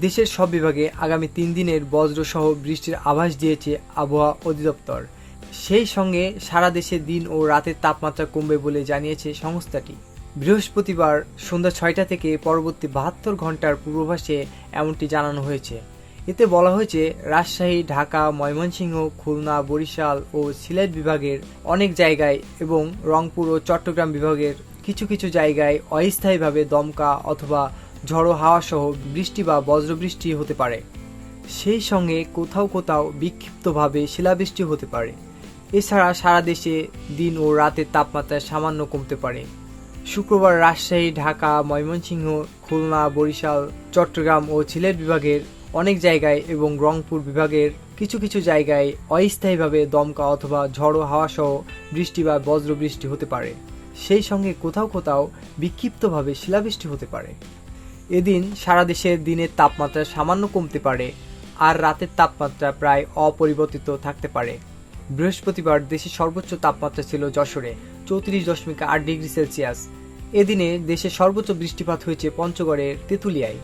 দেশের সব বিভাগে আগামী তিন দিনের বজ্রসহ বৃষ্টির আভাস দিয়েছে আবহাওয়া অধিদপ্তর। সেই সঙ্গে সারা দেশে দিন ও রাতের তাপমাত্রা কমবে বলে জানিয়েছে সংস্থাটি। বৃহস্পতিবার সন্ধ্যা ছয়টা থেকে পরবর্তী বাহাত্তর ঘণ্টার পূর্বাভাসে এমনটি জানানো হয়েছে। এতে বলা হয়েছে, রাজশাহী, ঢাকা, ময়মনসিংহ, খুলনা, বরিশাল ও সিলেট বিভাগের অনেক জায়গায় এবং রংপুর ও চট্টগ্রাম বিভাগের কিছু কিছু জায়গায় অস্থায়ীভাবে দমকা অথবা ঝড়ো হাওয়া সহ বৃষ্টি বা বজ্রবৃষ্টি হতে পারে। সেই সঙ্গে কোথাও কোথাও বিক্ষিপ্তভাবে শিলাবৃষ্টি হতে পারে। এছাড়া সারা দেশে দিন ও রাতের তাপমাত্রা সামান্য কমতে পারে। শুক্রবার রাজশাহী, ঢাকা, ময়মনসিংহ, খুলনা, বরিশাল, চট্টগ্রাম ও সিলেট বিভাগের অনেক জায়গায় এবং রংপুর বিভাগের কিছু কিছু জায়গায় অস্থায়ীভাবে দমকা অথবা ঝড়ো হাওয়া সহ বৃষ্টি বা বজ্রবৃষ্টি হতে পারে। সেই সঙ্গে কোথাও কোথাও বিক্ষিপ্তভাবে শিলাবৃষ্টি হতে পারে। এদিন সারা দেশের দিনের তাপমাত্রা সামান্য কমতে পারে, আর রাতের তাপমাত্রা প্রায় অপরিবর্তিত থাকতে পারে। বৃহস্পতিবার দেশের সর্বোচ্চ তাপমাত্রা ছিল যশোরে, চৌত্রিশ দশমিক আট ডিগ্রি সেলসিয়াস। এদিনে দেশের সর্বোচ্চ বৃষ্টিপাত হয়েছে পঞ্চগড়ের তেঁতুলিয়ায়।